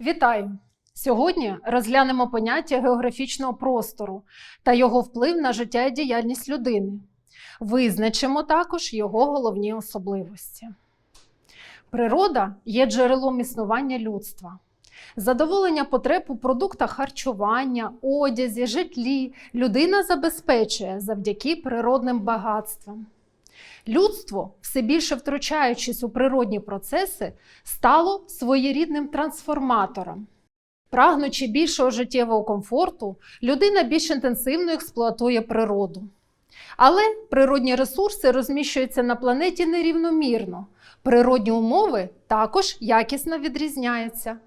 Вітаю! Сьогодні розглянемо поняття географічного простору та його вплив на життя і діяльність людини. Визначимо також його головні особливості. Природа є джерелом існування людства. Задоволення потреб у продуктах харчування, одязі, житлі людина забезпечує завдяки природним багатствам. Людство, все більше втручаючись у природні процеси, стало своєрідним трансформатором. Прагнучи більшого життєвого комфорту, людина більш інтенсивно експлуатує природу. Але природні ресурси розміщуються на планеті нерівномірно. Природні умови також якісно відрізняються.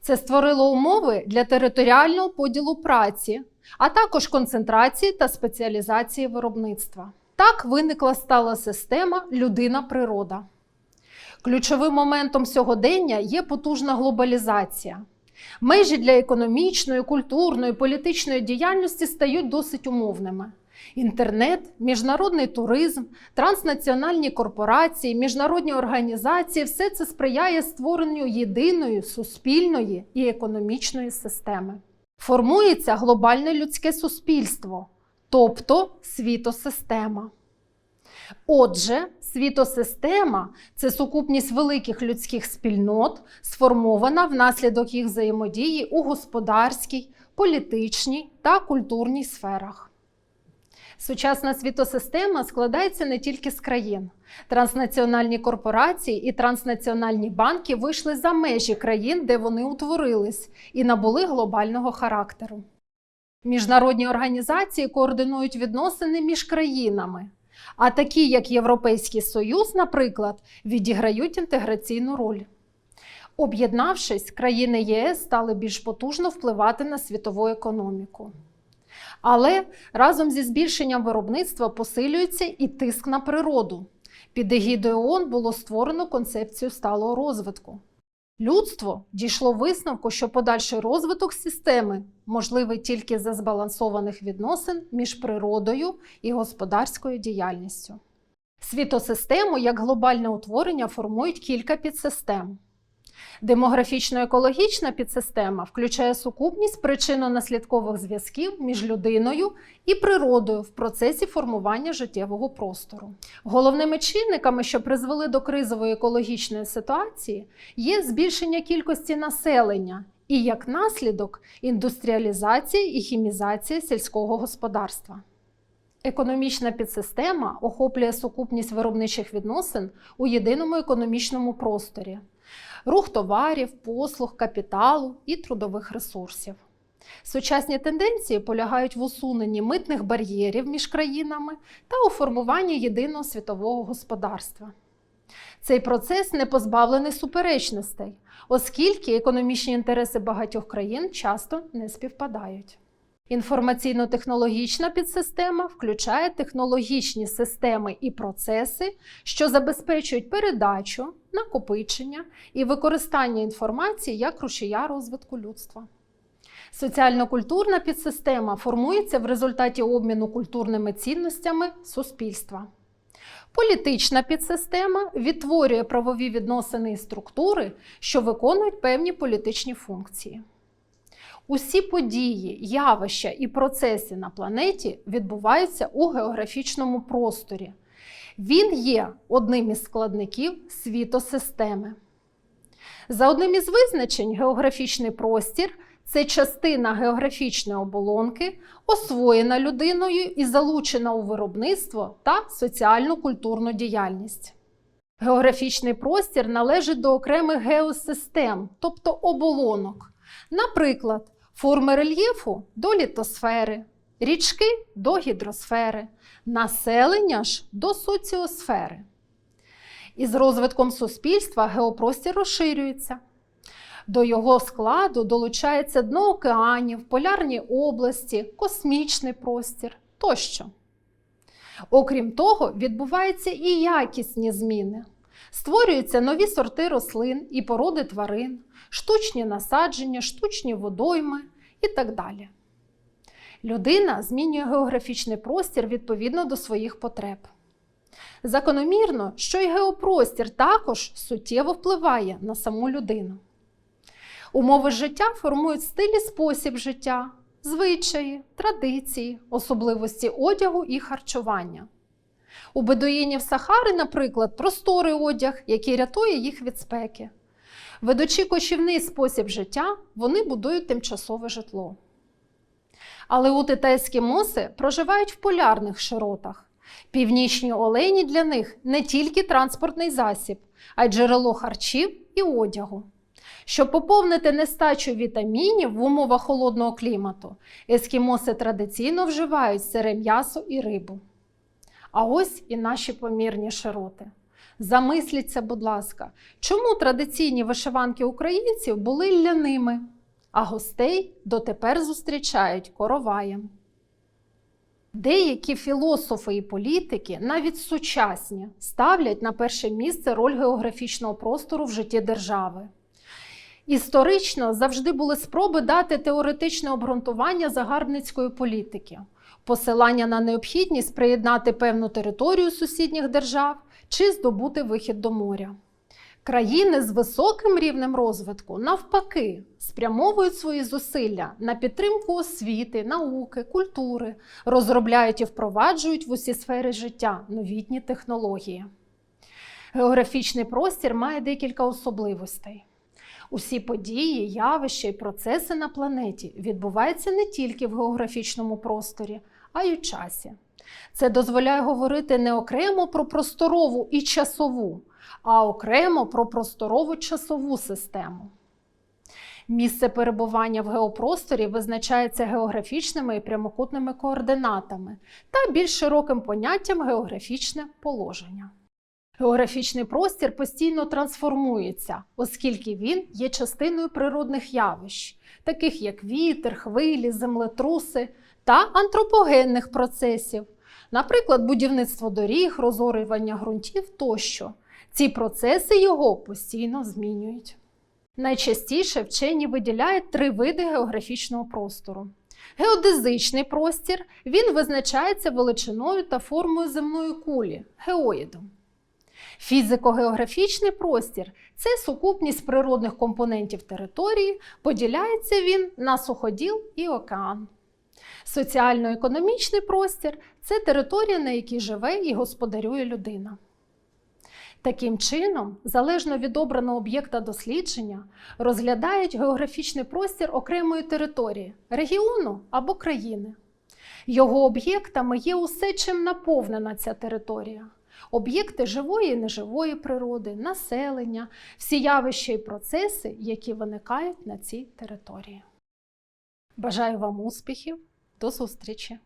Це створило умови для територіального поділу праці, а також концентрації та спеціалізації виробництва. Так виникла стала система людина-природа. Ключовим моментом сьогодення є потужна глобалізація. Межі для економічної, культурної, політичної діяльності стають досить умовними. Інтернет, міжнародний туризм, транснаціональні корпорації, міжнародні організації все це сприяє створенню єдиної суспільної і економічної системи. Формується глобальне людське суспільство, тобто світосистема. Отже, світосистема це сукупність великих людських спільнот, сформована внаслідок їх взаємодії у господарській, політичній та культурній сферах. Сучасна світосистема складається не тільки з країн. Транснаціональні корпорації і транснаціональні банки вийшли за межі країн, де вони утворились, і набули глобального характеру. Міжнародні організації координують відносини між країнами, а такі, як Європейський Союз, наприклад, відіграють інтеграційну роль. Об'єднавшись, країни ЄС стали більш потужно впливати на світову економіку. Але разом зі збільшенням виробництва посилюється і тиск на природу. Під егідою ООН було створено концепцію сталого розвитку. Людство дійшло висновку, що подальший розвиток системи можливий тільки за збалансованих відносин між природою і господарською діяльністю. Світосистему як глобальне утворення формують кілька підсистем. Демографічно-екологічна підсистема включає сукупність причинно-наслідкових зв'язків між людиною і природою в процесі формування життєвого простору. Головними чинниками, що призвели до кризової екологічної ситуації, є збільшення кількості населення і, як наслідок, індустріалізація і хімізація сільського господарства. Економічна підсистема охоплює сукупність виробничих відносин у єдиному економічному просторі рух товарів, послуг, капіталу і трудових ресурсів. Сучасні тенденції полягають в усуненні митних бар'єрів між країнами та у формуванні єдиного світового господарства. Цей процес не позбавлений суперечностей, оскільки економічні інтереси багатьох країн часто не співпадають. Інформаційно-технологічна підсистема включає технологічні системи і процеси, що забезпечують передачу, накопичення і використання інформації як рушія розвитку людства. Соціально-культурна підсистема формується в результаті обміну культурними цінностями суспільства. Політична підсистема відтворює правові відносини і структури, що виконують певні політичні функції. Усі події, явища і процеси на планеті відбуваються у географічному просторі. Він є одним із складників світосистеми. За одним із визначень, географічний простір це частина географічної оболонки, освоєна людиною і залучена у виробництво та соціально-культурну діяльність. Географічний простір належить до окремих геосистем, тобто оболонок. Наприклад, форми рельєфу до літосфери, річки до гідросфери, населення ж до соціосфери. Із розвитком суспільства геопростір розширюється. До його складу долучається дно океанів, полярні області, космічний простір тощо. Окрім того, відбуваються і якісні зміни. Створюються нові сорти рослин і породи тварин, штучні насадження, штучні водойми і так далі. Людина змінює географічний простір відповідно до своїх потреб. Закономірно, що й геопростір також суттєво впливає на саму людину. Умови життя формують стиль і спосіб життя, звичаї, традиції, особливості одягу і харчування. У бедуїнів Сахари, наприклад, просторий одяг, який рятує їх від спеки. Ведучи кочівний спосіб життя, вони будують тимчасове житло. Але ути та ескімоси проживають в полярних широтах. Північні олені для них не тільки транспортний засіб, а й джерело харчів і одягу. Щоб поповнити нестачу вітамінів в умовах холодного клімату, ескімоси традиційно вживають сире м'ясо і рибу. А ось і наші помірні широти. Замисліться, будь ласка, чому традиційні вишиванки українців були ляними, а гостей дотепер зустрічають короваєм. Деякі філософи і політики, навіть сучасні, ставлять на перше місце роль географічного простору в житті держави. Історично завжди були спроби дати теоретичне обґрунтування загарбницької політики, посилання на необхідність приєднати певну територію сусідніх держав чи здобути вихід до моря. Країни з високим рівнем розвитку, навпаки, спрямовують свої зусилля на підтримку освіти, науки, культури, розробляють і впроваджують в усі сфери життя новітні технології. Географічний простір має декілька особливостей. Усі події, явища і процеси на планеті відбуваються не тільки в географічному просторі, а й у часі. Це дозволяє говорити не окремо про просторову і часову, а окремо про просторову часову систему. Місце перебування в геопросторі визначається географічними і прямокутними координатами та більш широким поняттям географічне положення. Географічний простір постійно трансформується, оскільки він є частиною природних явищ, таких як вітер, хвилі, землетруси та антропогенних процесів, наприклад, будівництво доріг, розорювання ґрунтів тощо. Ці процеси його постійно змінюють. Найчастіше вчені виділяють три види географічного простору. Геодезичний простір він визначається величиною та формою земної кулі геоїдом. Фізико-географічний простір це сукупність природних компонентів території, поділяється він на суходіл і океан. Соціально-економічний простір це територія, на якій живе і господарює людина. Таким чином, залежно від обраного об'єкта дослідження, розглядають географічний простір окремої території, регіону або країни. Його об'єктами є усе, чим наповнена ця територія. Об'єкти живої і неживої природи, населення, всі явища і процеси, які виникають на цій території. Бажаю вам успіхів! До зустрічі!